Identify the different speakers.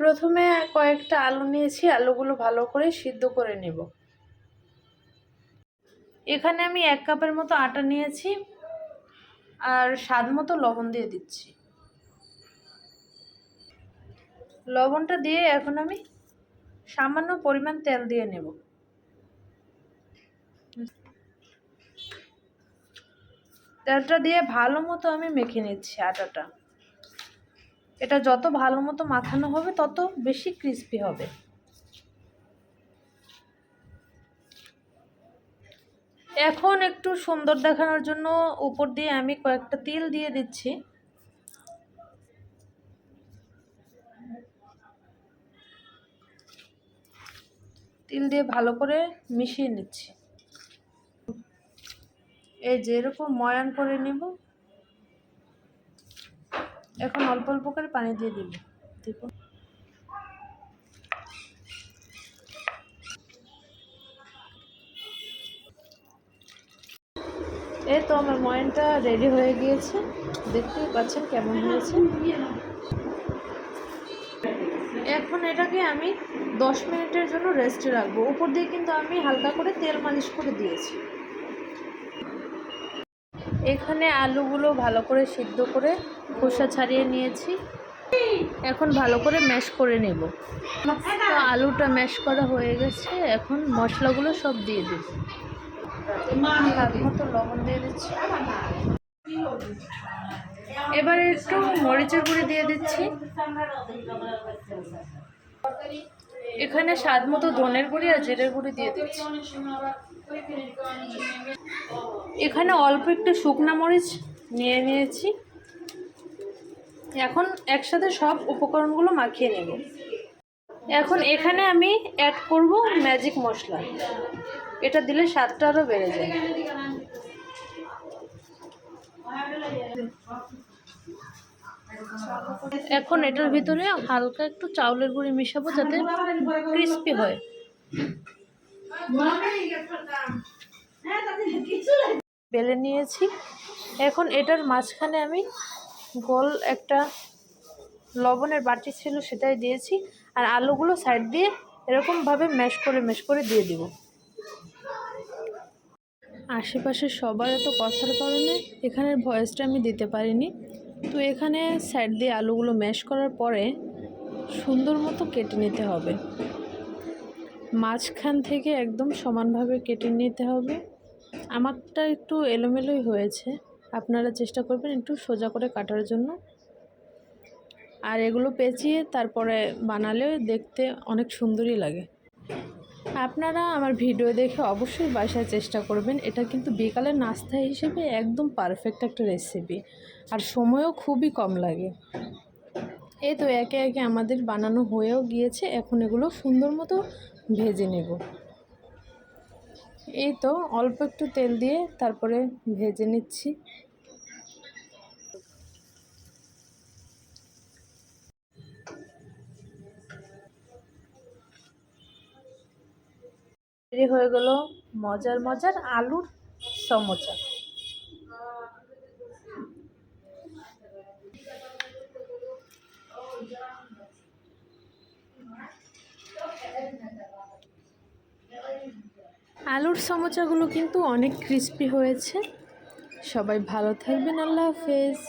Speaker 1: প্রথমে কয়েকটা আলু নিয়েছি, আলুগুলো ভালো করে সিদ্ধ করে নেব। এখানে আমি এক কাপের মতো আটা নিয়েছি আর স্বাদ মতো লবণ দিয়ে দিচ্ছি। লবণটা দিয়ে এখন আমি সামান্য পরিমাণ তেল দিয়ে নেব। তেলটা দিয়ে ভালো মতো আমি মেখে নিচ্ছি আটাটা। এটা যত ভালো মতো মাখানো হবে, তত বেশি ক্রিস্পি হবে। এখন একটু সুন্দর দেখানোর জন্য উপর দিয়ে আমি কয়েকটা তিল দিয়ে দিচ্ছি। তিল দিয়ে ভালো করে মিশিয়ে নিচ্ছি। এই যে এরকম ময়ান করে নেব। এখন অল্প অল্প করে পানি দিয়ে দিব। এই তো আমার ময়নটা রেডি হয়ে গিয়েছে। দেখতেই পাচ্ছেন কেমন হয়েছে। এখন এটাকে আমি দশ মিনিটের জন্য রেস্টে রাখব। উপর দিয়ে কিন্তু আমি হালকা করে তেল মালিশ করে দিয়েছি। এখানে আলুগুলো ভালো করে সিদ্ধ করে খোসা ছাড়িয়ে নিয়েছি। এখন ভালো করে ম্যাশ করে নেব। আলুটা ম্যাশ করা হয়ে গেছে। এখন মশলাগুলো সব দিয়ে দেব মতো লবণ দিয়ে দিচ্ছি। এবার একটু মরিচের গুঁড়ি দিয়ে দিচ্ছি। এখানে স্বাদ মতো ধনের গুঁড়ি আর জিরের গুঁড়ি দিয়ে দিচ্ছি। এখানে অল্প একটু শুকনা মরিচ নিয়ে নিয়েছি। এখন একসাথে সব উপকরণগুলো মাখিয়ে নেব। এখন এখানে আমি অ্যাড করব ম্যাজিক মশলা। এটা দিলে স্বাদটা আরও বেড়ে যায়। এখন এটার ভিতরে হালকা একটু চাউলের গুঁড়ি মিশাবো যাতে ক্রিস্পি হয়। বেলে নিয়েছি। এখন এটার মাঝখানে আমি গোল একটা লবণের বাটি ছিল সেটাই দিয়েছি আর আলুগুলো সাইড দিয়ে এরকমভাবে ম্যাশ করে ম্যাশ করে দিয়ে দিব। আশেপাশে সবার এত কথার কারণে এখানের ভয়েসটা আমি দিতে পারিনি। তো এখানে সাইড দিয়ে আলুগুলো ম্যাশ করার পরে সুন্দর মতো কেটে নিতে হবে। মাঝখান থেকে একদম সমানভাবে কেটে নিতে হবে। আমারটা একটু এলোমেলোই হয়েছে। আপনারা চেষ্টা করবেন একটু সোজা করে কাটার জন্য। আর এগুলো পেঁচিয়ে তারপরে বানালে দেখতে অনেক সুন্দরই লাগে। আপনারা আমার ভিডিও দেখে অবশ্যই বাসায় চেষ্টা করবেন। এটা কিন্তু বিকালের নাস্তা হিসেবে একদম পারফেক্ট একটা রেসিপি আর সময়ও খুবই কম লাগে। এই তো একে একে আমাদের বানানো হয়েও গিয়েছে। এখন এগুলো সুন্দর মতো ভেজে নেব। এই তো অল্প একটু তেল দিয়ে তারপরে ভেজে নিচ্ছি। তৈরি হয়ে গেল মজার মজার আলুর সমোচা। আলুর সমোচাগুলো কিন্তু অনেক ক্রিস্পি হয়েছে। সবাই ভালো থাকবেন, আল্লাহ হাফেজ।